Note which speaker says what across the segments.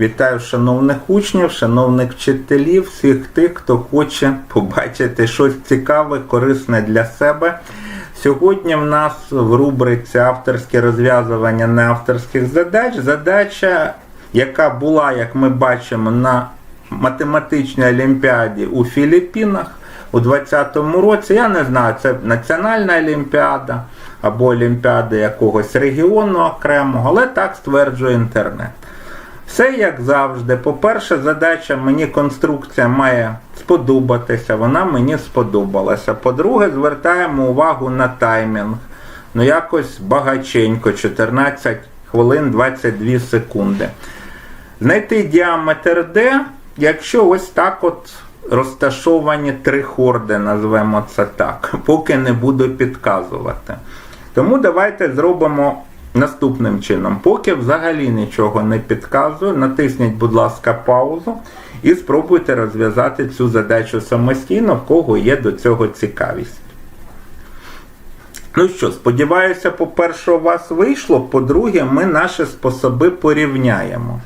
Speaker 1: Вітаю шановних учнів, шановних вчителів, всіх тих, хто хоче побачити щось цікаве, корисне для себе. Сьогодні в нас в рубриці авторське розв'язування неавторських задач. Задача, яка була, як ми бачимо, на математичній олімпіаді у Філіппінах у 2020 році. Я не знаю, це національна олімпіада або олімпіада якогось регіону окремого, але так стверджує інтернет. Все як завжди. По-перше, задача мені конструкція має сподобатися, вона мені сподобалася. По-друге, звертаємо увагу на таймінг. Ну, якось багаченько, 14 хвилин 22 секунди. Знайти діаметр D, якщо ось так от розташовані три хорди, назвемо це так, поки не буду підказувати. Тому давайте зробимо наступним чином. Поки взагалі нічого не підказую, натисніть, будь ласка, паузу і спробуйте розв'язати цю задачу самостійно, в кого є до цього цікавість. Ну що, сподіваюся, по-перше, у вас вийшло. По-друге, ми наші способи порівняємо.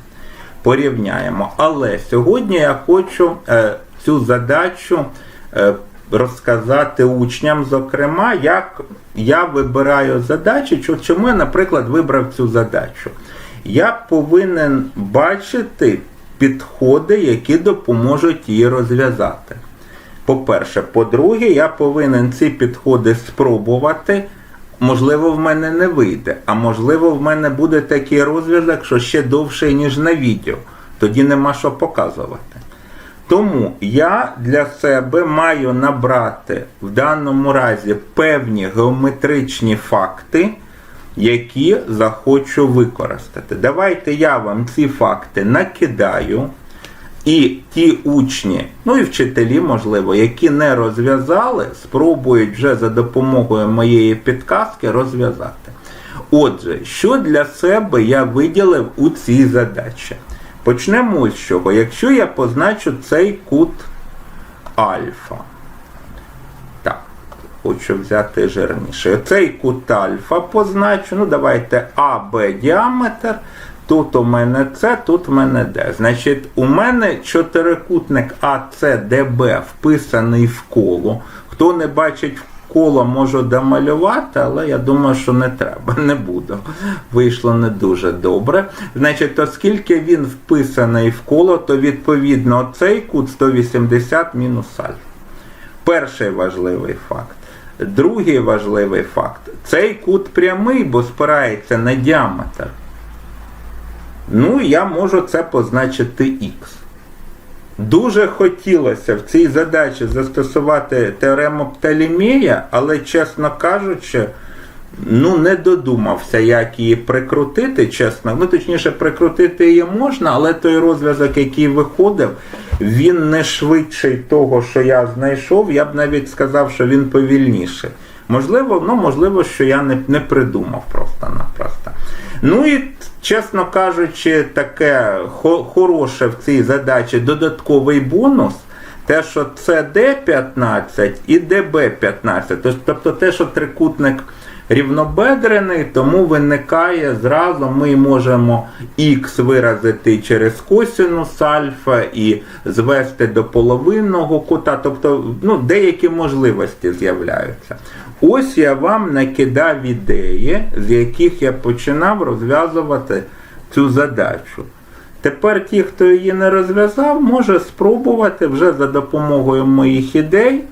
Speaker 1: Порівняємо. Але сьогодні я хочу е, цю задачу е, розказати учням, зокрема, як я вибираю задачі, чому я, наприклад, вибрав цю задачу. Я повинен бачити підходи, які допоможуть її розв'язати. По-перше, по-друге, я повинен ці підходи спробувати. Можливо, в мене не вийде, а можливо, в мене буде такий розв'язок, що ще довший, ніж на відео. Тоді нема що показувати. Тому я для себе маю набрати в даному разі певні геометричні факти, які захочу використати. Давайте я вам ці факти накидаю. І ті учні, ну і вчителі, можливо, які не розв'язали, спробують вже за допомогою моєї підказки розв'язати. Отже, що для себе я виділив у цій задачі? Почнемо з чого. Якщо я позначу цей кут альфа. Так, хочу взяти жирніше. Цей кут альфа позначу. Ну, давайте АБ діаметр. Тут у мене С, тут у мене Д. Значить, у мене чотирикутник АЦДБ вписаний в коло. Хто не бачить коло, можу домалювати, але я думаю, що не треба, не буду. Вийшло не дуже добре. Значить, оскільки він вписаний в коло, то відповідно цей кут 180 мінус альфа. Перший важливий факт. Другий важливий факт. Цей кут прямий, бо спирається на діаметр. Ну, я можу це позначити Х. Дуже хотілося в цій задачі застосувати теорему Птолемея, але, чесно кажучи, ну, не додумався, як її прикрутити, чесно. Ну, точніше, прикрутити її можна, але той розв'язок, який виходив, він не швидший того, що я знайшов. Я б навіть сказав, що він повільніший. Можливо, ну, можливо, що я не, не придумав просто-напросто. Ну і, чесно кажучи, таке хо- хороше в цій задачі додатковий бонус. Те, що це D15 і DB15. Тобто те, що трикутник рівнобедрений, тому виникає зразу ми можемо Х виразити через косинус альфа і звести до половинного кута. Тобто ну, деякі можливості з'являються. Ось я вам накидав ідеї, з яких я починав розв'язувати цю задачу. Тепер ті, хто її не розв'язав, може спробувати вже за допомогою моїх ідей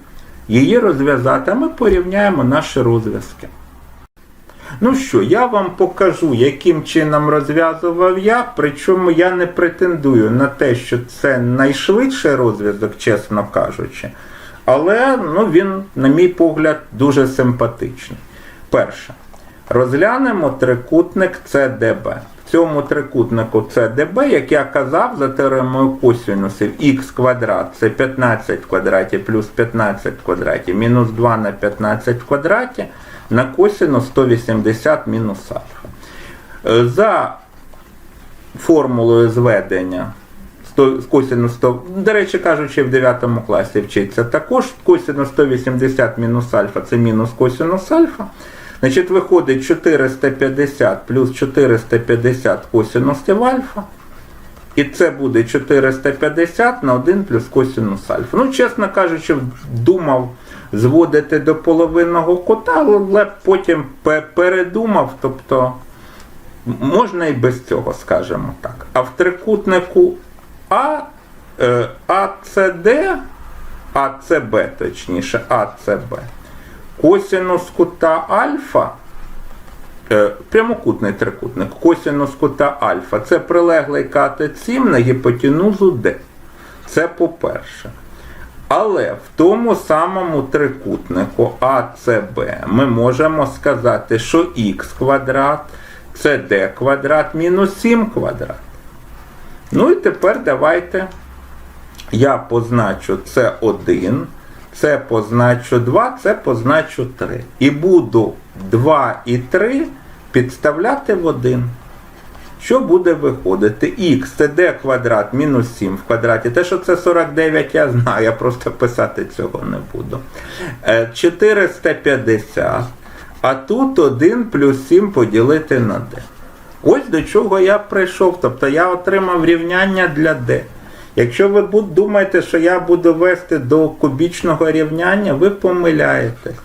Speaker 1: її розв'язати, а ми порівняємо наші розв'язки. Ну що, я вам покажу, яким чином розв'язував я, причому я не претендую на те, що це найшвидший розв'язок, чесно кажучи. Але ну, він, на мій погляд, дуже симпатичний. Перше. Розглянемо трикутник CDB. В цьому трикутнику CDB, як я казав, за теоремою косинусів х квадрат це 15 в квадраті плюс 15 в квадраті, мінус 2 на 15 в квадраті, на косинус 180 мінус альфа. Е, За формулою зведення 100, косинус 100, до речі кажучи, в 9 класі вчиться також косинус 180 мінус альфа це мінус косинус альфа. Значить, виходить 450 плюс 450 косинусів альфа. І це буде 450 на 1 плюс косинус альфа. Ну, чесно кажучи, думав зводити до половинного кота, але потім передумав, тобто можна і без цього, скажімо так. А в трикутнику А, е, АЦД, АЦБ, точніше, АЦБ, косинус кута альфа Е, прямокутний трикутник, косинус кута альфа. Це прилеглий катет 7 на гіпотенузу D. Це по-перше. Але в тому самому трикутнику АЦБ ми можемо сказати, що х квадрат це d квадрат мінус 7 квадрат. Ну і тепер давайте я позначу це 1, це позначу 2, це позначу 3. І буду 2 і 3 підставляти в 1. Що буде виходити? Х це d квадрат мінус 7 в квадраті. Те, що це 49, я знаю, я просто писати цього не буду. Е, 450. А тут 1 плюс 7 поділити на d. Ось до чого я прийшов. Тобто я отримав рівняння для d. Якщо ви думаєте, що я буду вести до кубічного рівняння, ви помиляєтесь.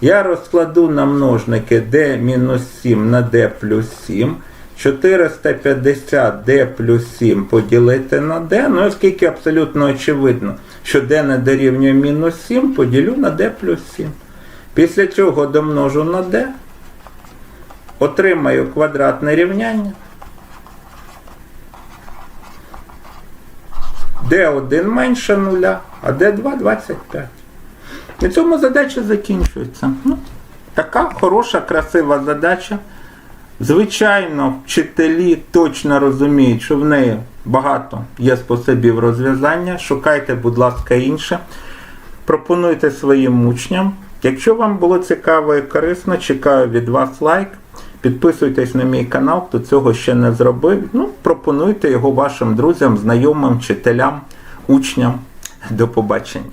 Speaker 1: Я розкладу на множники d-7 на d плюс 7. 450 d плюс 7 поділити на d. Ну, оскільки абсолютно очевидно, що d не дорівнює мінус 7, поділю на d плюс 7. Після цього домножу на d, отримаю квадратне рівняння. d1 менше нуля, а d2 25. На цьому задача закінчується. Ну, така хороша, красива задача. Звичайно, вчителі точно розуміють, що в неї багато є способів розв'язання. Шукайте, будь ласка, інше. Пропонуйте своїм учням. Якщо вам було цікаво і корисно, чекаю від вас лайк. Підписуйтесь на мій канал, хто цього ще не зробив. Ну, пропонуйте його вашим друзям, знайомим, вчителям, учням. До побачення.